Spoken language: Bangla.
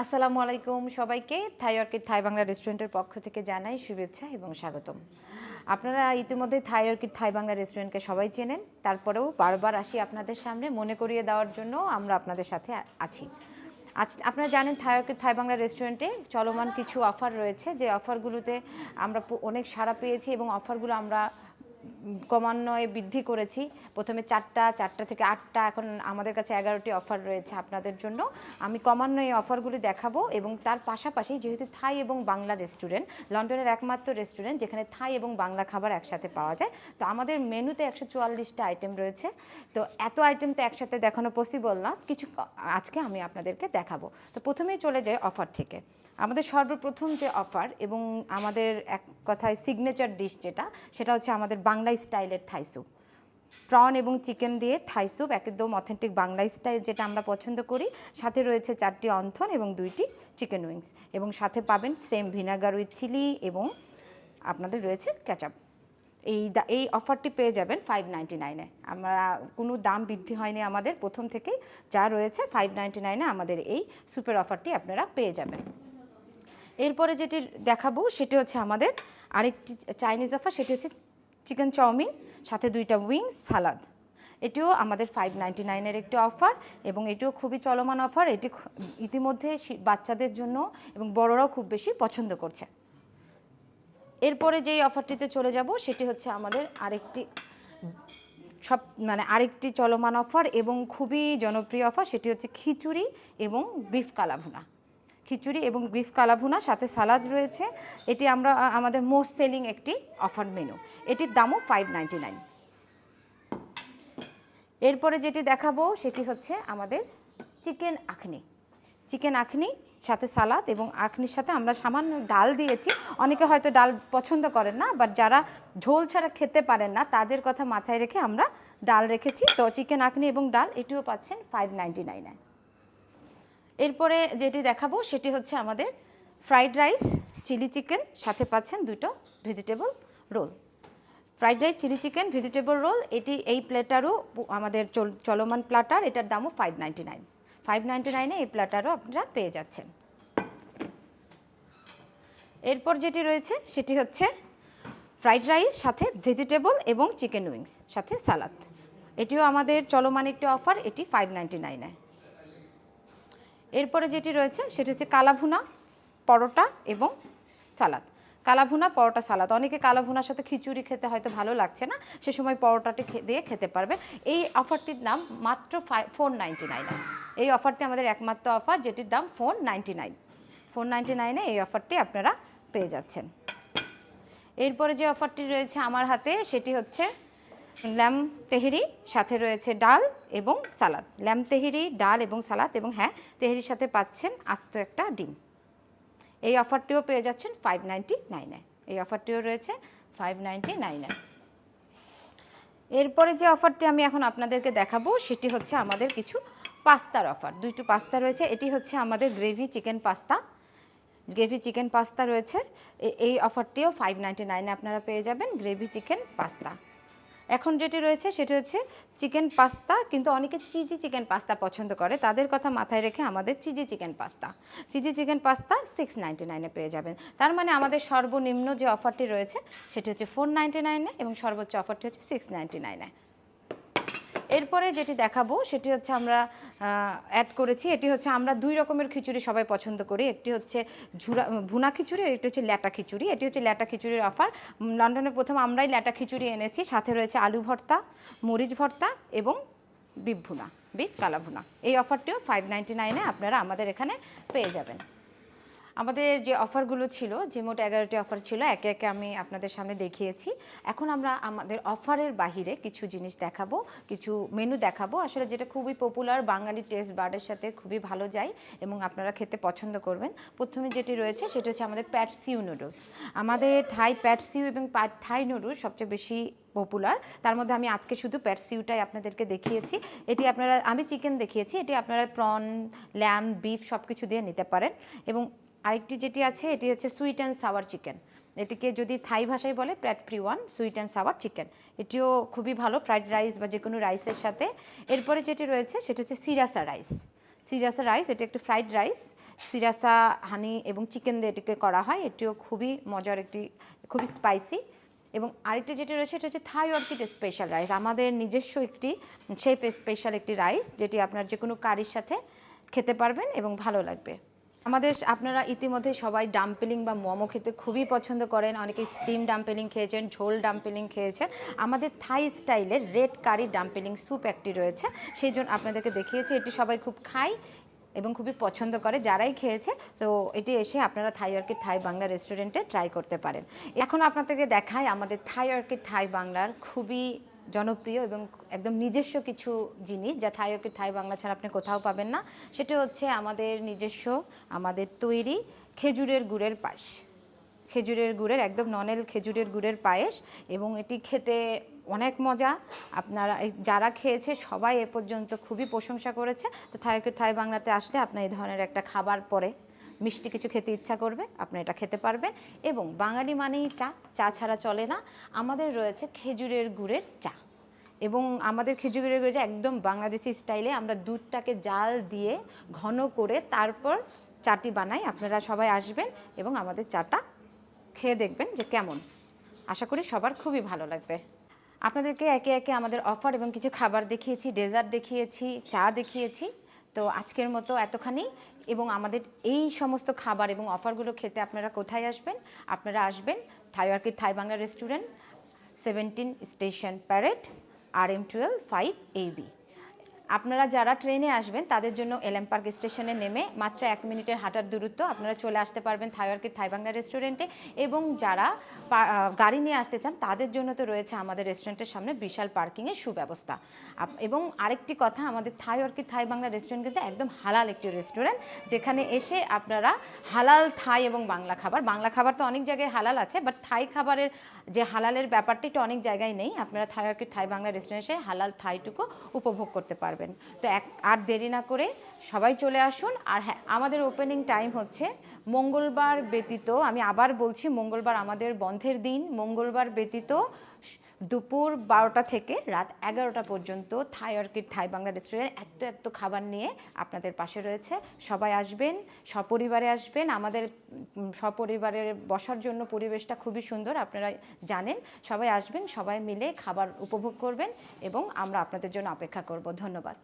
আসসালামু আলাইকুম সবাইকে থাই অর্কিড থাই বাংলা রেস্টুরেন্টের পক্ষ থেকে জানাই শুভেচ্ছা এবং স্বাগতম। আপনারা ইতিমধ্যে থাই অর্কিড থাই বাংলা রেস্টুরেন্টকে সবাই চেনেন, তারপরেও বারবার আসি আপনাদের সামনে মনে করিয়ে দেওয়ার জন্য আমরা আপনাদের সাথে আছি। আজ আপনারা জানেন থাই অর্কিড থাই বাংলা রেস্টুরেন্টে চলমান কিছু অফার রয়েছে, যে অফারগুলোতে আমরা অনেক সাড়া পেয়েছি এবং অফারগুলো আমরা ক্রমান্বয়ে বৃদ্ধি করেছি। প্রথমে চারটা চারটা থেকে আটটা, এখন আমাদের কাছে এগারোটি অফার রয়েছে আপনাদের জন্য। আমি ক্রমান্বয়ে অফারগুলি দেখাবো এবং তার পাশাপাশি যেহেতু থাই এবং বাংলা রেস্টুরেন্ট, লন্ডনের একমাত্র রেস্টুরেন্ট যেখানে থাই এবং বাংলা খাবার একসাথে পাওয়া যায়। তো আমাদের মেনুতে একশো চুয়াল্লিশটা আইটেম রয়েছে। তো এত আইটেম তো একসাথে দেখানো পসিবল না। কিছু আজকে আমি আপনাদেরকে দেখাবো। তো প্রথমেই চলে যাই অফার থেকে। আমাদের সর্বপ্রথম যে অফার এবং আমাদের এক কথায় সিগনেচার ডিশ যেটা, সেটা হচ্ছে আমাদের বাংলা স্টাইলের থাই স্যুপ প্রন এবং চিকেন দিয়ে থাই স্যুপ একদম অথেন্টিক বাংলা স্টাইল যেটা আমরা পছন্দ করি। সাথে রয়েছে চারটি অন্থন এবং দুইটি চিকেন উইংস এবং সাথে পাবেন সেম ভিনেগার উইথ চিলি এবং আপনাদের রয়েছে ক্যাচাপ এই দা- এই অফারটি পেয়ে যাবেন ফাইভ নাইনটি নাইনে আমরা কোনো দাম বৃদ্ধি হয়নি আমাদের প্রথম থেকেই। যা রয়েছে ফাইভ নাইনটি নাইনে আমাদের এই সুপের অফারটি আপনারা পেয়ে যাবেন। এরপরে যেটি দেখাবো সেটি হচ্ছে আমাদের আরেকটি চাইনিজ অফার সেটি হচ্ছে চিকেন চাউমিন, সাথে দুইটা উইংস, সালাদ। এটিও আমাদের ফাইভ নাইনটি নাইনের একটি অফার এবং এটিও খুবই চলমান অফার এটি ইতিমধ্যে বাচ্চাদের জন্য এবং বড়রাও খুব বেশি পছন্দ করছে। এরপরে যেই অফারটিতে চলে যাব, সেটি হচ্ছে আমাদের আরেকটি সব মানে আরেকটি চলমান অফার এবং খুবই জনপ্রিয় অফার সেটি হচ্ছে খিচুড়ি এবং বিফ কালাভুনা। খিচুড়ি এবং বিফ কালাভুনা, সাথে সালাদ রয়েছে। এটি আমরা আমাদের মোস্ট সেলিং একটি অফার মেনু। এটির দামও ফাইভ নাইনটি নাইন এরপরে যেটি দেখাবো, সেটি হচ্ছে আমাদের চিকেন আখনি। চিকেন আখনি, সাথে সালাদ এবং আখনির সাথে আমরা সামান্য ডাল দিয়েছি। অনেকে হয়তো ডাল পছন্দ করেন না বাট যারা ঝোল ছাড়া খেতে পারেন না, তাদের কথা মাথায় রেখে আমরা ডাল রেখেছি। তো চিকেন আখনি এবং ডাল, এটিও পাচ্ছেন ফাইভ নাইনটি নাইনে এরপরে যেটি দেখাবো সেটি হচ্ছে আমাদের ফ্রাইড রাইস, চিলি চিকেন, সাথে পাচ্ছেন দুটো vegetable roll. Fried rice, chilli chicken, vegetable roll, এটি এই প্লেটারও আমাদের চল- চলমান প্লাটার, এটার দামও five ninety nine five ninety নাইনে এই প্লাটারও আপনারা পেয়ে যাচ্ছেন। এরপর যেটি রয়েছে সেটি হচ্ছে ফ্রাইড রাইস, সাথে ভেজিটেবল এবং চিকেন উইংস, সাথে সালাদ। এটিও আমাদের চলমান একটি অফার, এটি ফাইভ নাইনটি নাইনে এরপরে যেটি রয়েছে, সেটি হচ্ছে কালাভুনা, পরোটা এবং সালাদ। কালাভুনা, পরোটা, সালাদ। অনেকে কালাভুনার সাথে খিচুড়ি খেতে হয়তো ভালো লাগছে না, সে সময় পরোটাটি দিয়ে খেতে পারবেন। এই অফারটির নাম মাত্র ফাইভ ফোর নাইনটি নাইন এই অফারটি আমাদের একমাত্র অফার, যেটির দাম four ninety nine four ninety নাইনে এই অফারটি আপনারা পেয়ে যাচ্ছেন। এরপরে যে অফারটি রয়েছে আমার হাতে, সেটি হচ্ছে ল্যাম তেহেরি, সাথে রয়েছে ডাল এবং সালাদ। ল্যাম তেহেরি, ডাল এবং সালাদ এবং হ্যাঁ তেহেরির সাথে পাচ্ছেন আস্ত একটা ডিম। এই অফারটিও পেয়ে যাচ্ছেন ফাইভ নাইনটি নাইনে এই অফারটিও রয়েছে ফাইভ নাইনটি নাইনে এরপরে যে অফারটি আমি এখন আপনাদেরকে দেখাবো, সেটি হচ্ছে আমাদের কিছু পাস্তার অফার। দুইটি পাস্তা রয়েছে, এটি হচ্ছে আমাদের gravy chicken pasta. Gravy chicken pasta রয়েছে এই অফারটিও ফাইভ নাইনটি নাইনে আপনারা পেয়ে যাবেন গ্রেভি চিকেন পাস্তা। এখন যেটি রয়েছে সেটি হচ্ছে চিকেন পাস্তা, কিন্তু অনেকে চিজি চিকেন পাস্তা পছন্দ করে। তাদের কথা মাথায় রেখে আমাদের cheesy chicken pasta. Cheesy chicken pasta six ninety নাইনে পেয়ে যাবেন। তার মানে আমাদের সর্বনিম্ন যে অফারটি রয়েছে, সেটি হচ্ছে ফোর নাইনটি নাইনে এবং সর্বোচ্চ অফারটি হচ্ছে সিক্স নাইনটি নাইনে এরপরে যেটি দেখাবো, সেটি হচ্ছে আমরা অ্যাড করেছি। এটি হচ্ছে আমরা দুই রকমের খিচুড়ি সবাই পছন্দ করি। একটি হচ্ছে ঝুরা, ভুনা খিচুড়ি আর একটি হচ্ছে ল্যাটা খিচুড়ি। এটি হচ্ছে ল্যাটা খিচুড়ির অফার লন্ডনে প্রথম আমরাই ল্যাটা খিচুড়ি এনেছি। সাথে রয়েছে আলু ভর্তা, মরিচ ভর্তা এবং বিফ ভুনা, বিফ কালা ভুনা। এই অফারটিও ফাইভ নাইনটি নাইনে আপনারা আমাদের এখানে পেয়ে যাবেন। আমাদের যে অফারগুলো ছিল, যে মোট এগারোটি অফার ছিল, একে একে আমি আপনাদের সামনে দেখিয়েছি। এখন আমরা আমাদের অফারের বাহিরে কিছু জিনিস দেখাবো, কিছু মেনু দেখাবো। আসলে যেটা খুবই পপুলার বাঙালি টেস্ট বার্ডের সাথে খুবই ভালো যায় এবং আপনারা খেতে পছন্দ করবেন। প্রথমে যেটি রয়েছে, সেটা হচ্ছে আমাদের প্যাটসিউ নুডলস আমাদের থাই প্যাটসিউ এবং থাই নুডলস সবচেয়ে বেশি পপুলার তার মধ্যে আমি আজকে শুধু প্যাটসিউটাই আপনাদেরকে দেখিয়েছি। এটি আপনারা, আমি চিকেন দেখিয়েছি, এটি আপনারা প্রন ল্যাম বিফ সব কিছু দিয়ে নিতে পারেন। এবং আরেকটি যেটি আছে, এটি হচ্ছে সুইট অ্যান্ড সাওয়ার চিকেন এটিকে যদি থাই ভাষায় বলে প্যাট ফ্রি ওয়ান সুইট অ্যান্ড সাওয়ার চিকেন এটিও খুবই ভালো ফ্রাইড রাইস বা যে কোনো রাইসের সাথে। এরপরে যেটি রয়েছে, সেটা হচ্ছে সিরাসা রাইস সিরাসা রাইস এটি একটি ফ্রাইড রাইস সিরাসা হানি এবং চিকেন দিয়ে এটিকে করা হয়। এটিও খুবই মজার একটি, খুবই স্পাইসি এবং আরেকটি যেটি রয়েছে এটা হচ্ছে থাই অর্কিড স্পেশাল রাইস আমাদের নিজস্ব একটি শেফ স্পেশাল একটি রাইস যেটি আপনার যে কোনো কারির সাথে খেতে পারবেন এবং ভালো লাগবে। আমাদের আপনারা ইতিমধ্যে সবাই ডাম্পলিং বা মোমো খেতে খুবই পছন্দ করেন। অনেকে স্টিম ডাম্পলিং খেয়েছেন, ঝোল ডাম্পলিং খেয়েছেন। আমাদের থাই স্টাইলের রেড কারি ডাম্পলিং স্যুপ একটি রয়েছে। সেই জন্য আপনাদেরকে দেখিয়েছি, এটি সবাই খুব খায় এবং খুবই পছন্দ করে যারাই খেয়েছে। তো এটি এসে আপনারা থাই অর্কিড থাই বাংলা রেস্টুরেন্টে ট্রাই করতে পারেন। এখন আপনাদেরকে দেখায় আমাদের থাই অর্কিড থাই বাংলার খুবই জনপ্রিয় এবং একদম নিজস্ব কিছু জিনিস যা থাই অর্কিড থাই বাংলা ছাড়া আপনি কোথাও পাবেন না। সেটা হচ্ছে আমাদের নিজস্ব, আমাদের তৈরি খেজুরের গুড়ের পাশ খেজুরের গুড়ের, একদম ননেল খেজুরের গুড়ের পায়েস এবং এটি খেতে অনেক মজা। আপনারা যারা খেয়েছে সবাই এ পর্যন্ত খুবই প্রশংসা করেছে। তো থাইকে থাই বাংলাতে আসলে আপনার এই ধরনের একটা খাবার পরে মিষ্টি কিছু খেতে ইচ্ছা করবে, আপনি এটা খেতে পারবেন। এবং বাঙালি মানেই চা চা ছাড়া চলে না। আমাদের রয়েছে খেজুরের গুড়ের চা। এবং আমাদের খেজুরের গুড়ে একদম বাংলাদেশি স্টাইলে আমরা দুধটাকে জাল দিয়ে ঘন করে তারপর চাটি বানাই। আপনারা সবাই আসবেন এবং আমাদের চাটা খেয়ে দেখবেন যে কেমন। আশা করি সবার খুবই ভালো লাগবে। আপনাদেরকে একে একে আমাদের অফার এবং কিছু খাবার দেখিয়েছি, ডেজার্ট দেখিয়েছি, চা দেখিয়েছি। তো আজকের মতো এতখানি। এবং আমাদের এই সমস্ত খাবার এবং অফারগুলো খেতে আপনারা কোথায় আসবেন? আপনারা আসবেন Thai Orchid Thai Bangla restaurant, seventeen station parade, R M twelve five A B আপনারা যারা ট্রেনে আসবেন, তাদের জন্য এলএম পার্ক স্টেশনে নেমে মাত্র এক মিনিটের হাঁটার দূরত্ব আপনারা চলে আসতে পারবেন থাইওয়ার্কের থাই বাংলা রেস্টুরেন্টে। এবং যারা গাড়ি নিয়ে আসতে চান, তাদের জন্য তো রয়েছে আমাদের রেস্টুরেন্টের সামনে বিশাল পার্কিংয়ের সুব্যবস্থা। এবং আরেকটি কথা, আমাদের Thai Orchid Thai Bangla restaurant কিন্তু একদম হালাল একটি রেস্টুরেন্ট, যেখানে এসে আপনারা হালাল থাই এবং বাংলা খাবার বাংলা খাবার তো অনেক জায়গায় হালাল আছে বাট থাই খাবারের যে হালালের ব্যাপারটি অনেক জায়গায় নেই। আপনারা থাই অর্কিড থাই বাংলা রেস্টুরেন্টে হালাল থাইটুকু উপভোগ করতে পারবেন। তো এক, আর দেরি না করে সবাই চলে আসুন। আর হ্যাঁ আমাদের ওপেনিং টাইম হচ্ছে মঙ্গলবার ব্যতীত, আমি আবার বলছি মঙ্গলবার আমাদের বন্ধের দিন, মঙ্গলবার ব্যতীত দুপুর বারোটা থেকে রাত এগারোটা পর্যন্ত Thai Orchid, Thai Bangla restaurant এত এত খাবার নিয়ে আপনাদের পাশে রয়েছে। সবাই আসবেন, সপরিবারে আসবেন। আমাদের সপরিবারের বসার জন্য পরিবেশটা খুবই সুন্দর, আপনারা জানেন। সবাই আসবেন, সবাই মিলে খাবার উপভোগ করবেন এবং আমরা আপনাদের জন্য অপেক্ষা করব। ধন্যবাদ।